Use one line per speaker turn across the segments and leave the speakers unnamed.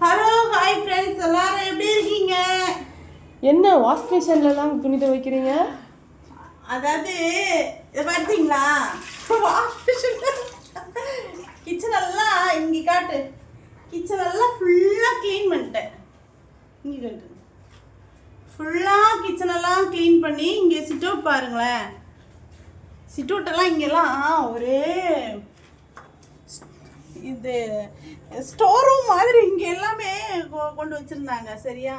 Hello hi friends எல்லாரும் எப்படி இருக்கீங்க?
என்ன வாஷ் மிஷின்லலாம் துணி துவைக்கிறீங்க
அதாவது இதை பார்த்தீங்களா கிச்சன் எல்லாம் இங்கே காட்டு. கிச்சன் எல்லாம் ஃபுல்லாக க்ளீன் பண்ணிட்டேன். இங்கே காட்டு. ஃபுல்லாக கிச்சன் எல்லாம் க்ளீன் பண்ணி இங்கே சிட் அவுட் பாருங்களேன். சிட் அவுட்டெல்லாம் இங்கெல்லாம் ஒரே இது. ஸ்டோர் ரூம் மாதிரி இங்கே எல்லாமே கொ- கொண்டு வச்சுருந்தாங்க. சரியா?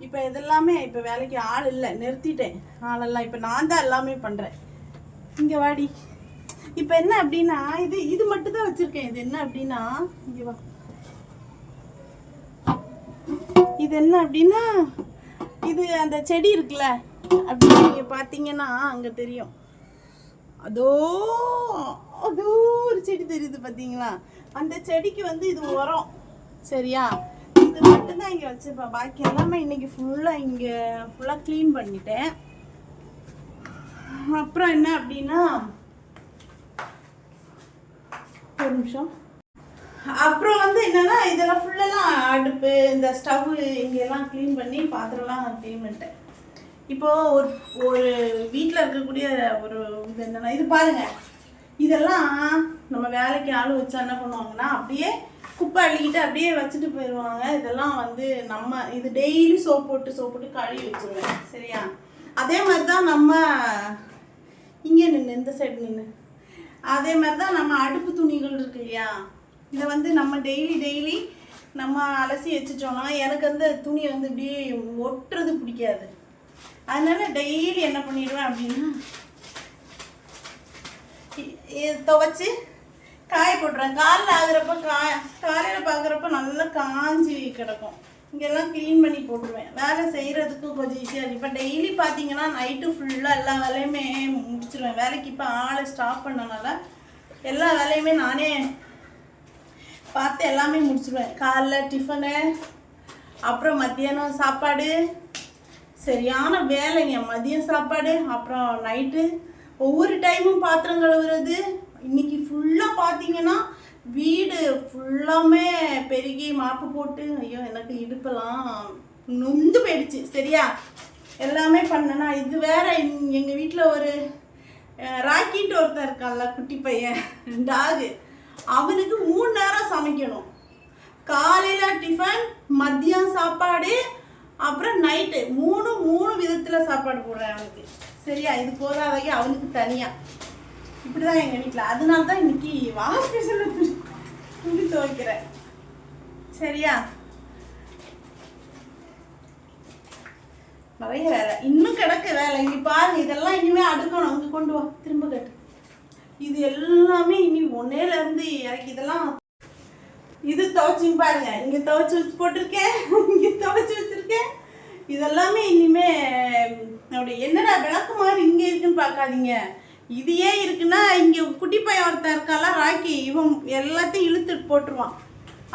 இப்போ இதெல்லாமே இப்போ வேலைக்கு ஆள் இல்லை. நிறுத்திட்டேன். ஆளெல்லாம் இப்போ நான் தான் எல்லாமே பண்ணுறேன் இங்கே வாடி. இப்போ என்ன அப்படின்னா இது இது மட்டும் தான் வச்சுருக்கேன். இது என்ன அப்படின்னா இங்கே வா. இது என்ன அப்படின்னா இது அந்த செடி இருக்குல்ல அப்படி நீங்கள் பார்த்தீங்கன்னா அங்கே தெரியும். அதோ அதோ ஒரு செடி தெரியுது பார்த்தீங்களா அந்த செடிக்கு வந்து இது உரம். சரியா? இது மட்டும்தான் இங்கே வச்சுருப்பேன். பாக்கி எல்லாமே இன்னைக்கு ஃபுல்லாக இங்கே ஃபுல்லாக க்ளீன் பண்ணிட்டேன். அப்புறம் என்ன அப்படின்னா ஒரு நிமிஷம். அப்புறம் வந்து என்னன்னா இதெல்லாம் ஃபுல்லெல்லாம் அடுப்பு இந்த ஸ்டவ் இங்கெல்லாம் க்ளீன் பண்ணி பாத்திரம்லாம் க்ளீன் பண்ணிட்டேன். இப்போ ஒரு ஒரு வீட்டில் இருக்கக்கூடிய ஒரு இது என்னன்னா இது பாருங்க. இதெல்லாம் நம்ம வேலைக்கு ஆள் வச்சா என்ன பண்ணுவாங்கன்னா அப்படியே குப்பை அள்ளிக்கிட்டு அப்படியே வச்சுட்டு போயிடுவாங்க இதெல்லாம் வந்து நம்ம இது டெய்லி சோப் போட்டு சோப் போட்டு கழுவி வச்சுருவேன். சரியா? அதே மாதிரி தான் நம்ம இங்கே நின்று இந்த சைடு நின்று அதே மாதிரி தான் நம்ம அடுப்பு துணிகள் இருக்கு இல்லையா? இதை வந்து நம்ம டெய்லி டெய்லி நம்ம அலசி வச்சுட்டோம்னா எனக்கு வந்து துணி வந்து இப்படியே ஒட்டுறது பிடிக்காது. அதனால டெய்லி என்ன பண்ணிடுவேன் அப்படின்னா துவைச்சி காய போட்டுறேன் காலில் ஆகுறப்ப கா காலையில் பார்க்குறப்ப நல்லா காஞ்சி கிடக்கும். இங்கெல்லாம் க்ளீன் பண்ணி போட்டுருவேன். வேலை செய்கிறதுக்கும் கொஞ்சம் ஈஸியாக இருக்கு. இப்போ டெய்லி பார்த்தீங்கன்னா நைட்டு ஃபுல்லாக எல்லா வேலையுமே முடிச்சிருவேன். வேலைக்கு இப்போ ஆளை ஸ்டாப் பண்ணனால எல்லா வேலையுமே நானே பார்த்து எல்லாமே முடிச்சிருவேன். காலைல டிஃபனு அப்புறம் மத்தியானம் சாப்பாடு சரியான வேலைங்க. மதியம் சாப்பாடு அப்புறம் நைட்டு ஒவ்வொரு டைமும் பாத்திரம் கழுவுறது. இன்னைக்கு ஃபுல்லாக பார்த்தீங்கன்னா வீடு ஃபுல்லாமே பெருகி மாப்பு போட்டு ஐயோ எனக்கு இடுப்பெல்லாம் நொந்து போயிடுச்சு. சரியா? எல்லாமே பண்ணனா இது வேற எங்கள் வீட்டில் ஒரு அஹ், ஒருத்தர் ஒருத்தன் இருக்கான்ல குட்டி பையன் டாகு. அவனுக்கு மூணு நேரம் சமைக்கணும். காலையில் டிஃபன் மதியம் சாப்பாடு அப்புறம் நைட்டு மூணு மூணு விதத்தில் சாப்பாடு போடுறேன் அவனுக்கு சரியா? இது போதாதைக்கு அவனுக்கு தனியாக இப்படி தான் எங்கள் வீட்டில் அதனால தான் இன்னைக்கு வாஷ் துணி துணி துவைக்கிறேன். சரியா? நிறைய வேலை. இன்னும் கிடக்க வேலை. இங்கே பாருங்க இதெல்லாம் இனிமே அடுக்கணும். அங்கே கொண்டு வா. திரும்ப கட்டு. இது எல்லாமே இனி ஒன்னேலேருந்து இறக்கி இதெல்லாம் இது துவைச்சுன்னு பாருங்க. இங்கே துவைச்சு வச்சு போட்டிருக்கேன். இங்கே துவைச்சு வச்சுருக்கேன். இதெல்லாமே இனிமே என்னுடைய என்னடா விளக்கு மாதிரி இங்கே இருக்குன்னு பார்க்காதீங்க. இது ஏன் இருக்குன்னா இங்கே குட்டி பையன் ஒருத்தன் இருக்காலாம் ராக்கி இவன் எல்லாத்தையும் இழுத்துட்டு போட்டுருவான்.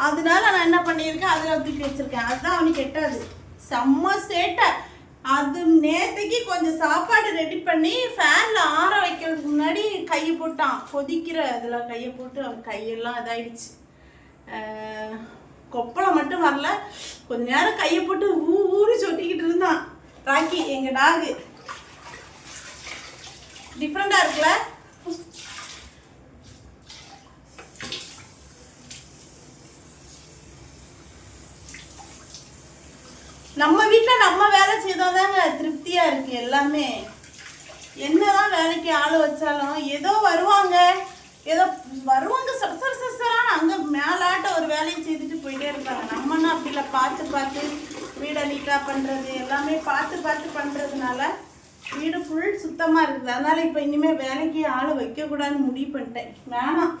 அதனால நான் என்ன பண்ணியிருக்கேன் அதில் தூக்கி வச்சுருக்கேன். அதுதான் அவனுக்கு எட்டாது. செம்ம சேட்டை. அது நேற்றுக்கு கொஞ்சம் சாப்பாடு ரெடி பண்ணி ஃபேனில் ஆற வைக்கிறதுக்கு முன்னாடி கையை போட்டான். கொதிக்கிற அதில் கையை போட்டு அவன் கையெல்லாம் இதாயிடுச்சு. கொப்பளம் மட்டும் வரல. கொஞ்ச நேரம் கையை போட்டு ஊ ஊறி சொட்டிக்கிட்டு இருந்தான். ராக்கி எங்கள் டாகு. டிஃப்ரெண்டாக இருக்குல்ல? நம்ம வீட்டில் நம்ம வேலை செய்தாதாங்க திருப்தியாக இருக்கு எல்லாமே. என்னதான் வேலைக்கு ஆள் வச்சாலும் ஏதோ வருவாங்க. ஏதோ வருவாங்க சர சர அங்கே மேலாட்ட ஒரு வேலையை செய்துட்டு போயிட்டே இருப்பாங்க. நம்மன்னா அப்படி இல்லை பார்த்து பார்த்து வீடை நீட்டாக பண்ணுறது எல்லாமே பார்த்து பார்த்து பண்ணுறதுனால வீடு ஃபுல் சுத்தமாக இருக்குது. அதனால் இப்போ இனிமேல் வேலைக்கு ஆள் வைக்கக்கூடாதுன்னு முடிவு பண்ணிட்டேன். வேணாம்.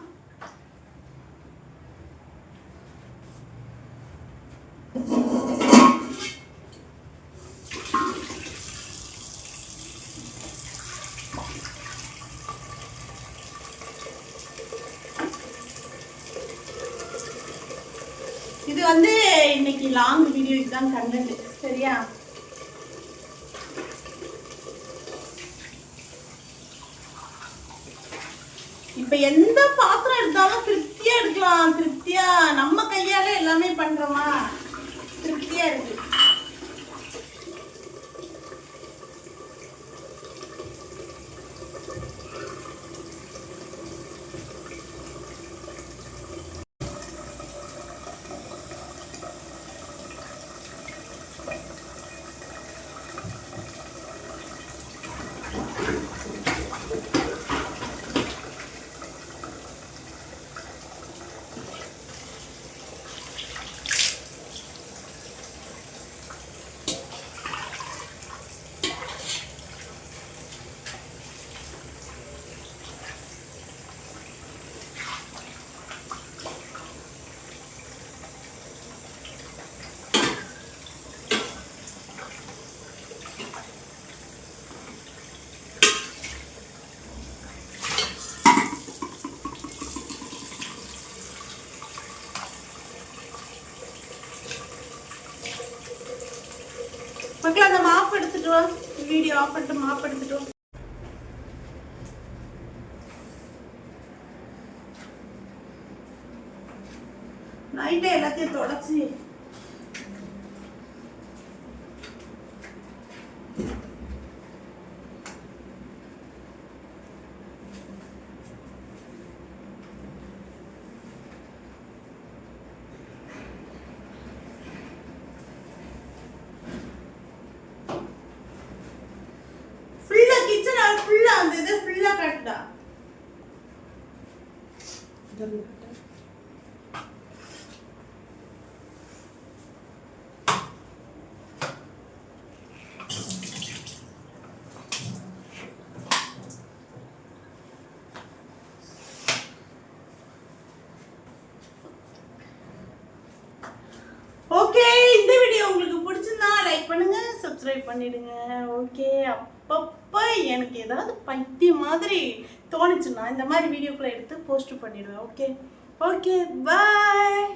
இது வந்து இன்னைக்கு லாங் வீடியோ இதுதான் கண்டென்ட் சரியா? இப்ப எந்த பாத்திரம் எடுத்தாலும் திருப்தியா எடுக்கலாம் திருப்தியா நம்ம கை மக்கள் அந்த மாப் எடுத்துட்டு வா. வீடியோ ஆஃப் பண்ணிட்டு மாப் எடுத்துட்டு வா. நைட்டே எல்லாத்தையும் தொடச்சி ஃபுல்லா கிச்சன் ஃபுல்லா அந்த இதை ஃபுல்லா கட்டுடா ஓகே சப்ஸ்கிரைப் பண்ணிடுங்க. ஓகே அப்பப்போ எனக்கு ஏதாவது பைத்தியம் மாதிரி தோணுச்சுன்னா இந்த மாதிரி வீடியோக்களை எடுத்து போஸ்ட் பண்ணிடுவேன். Okay okay bye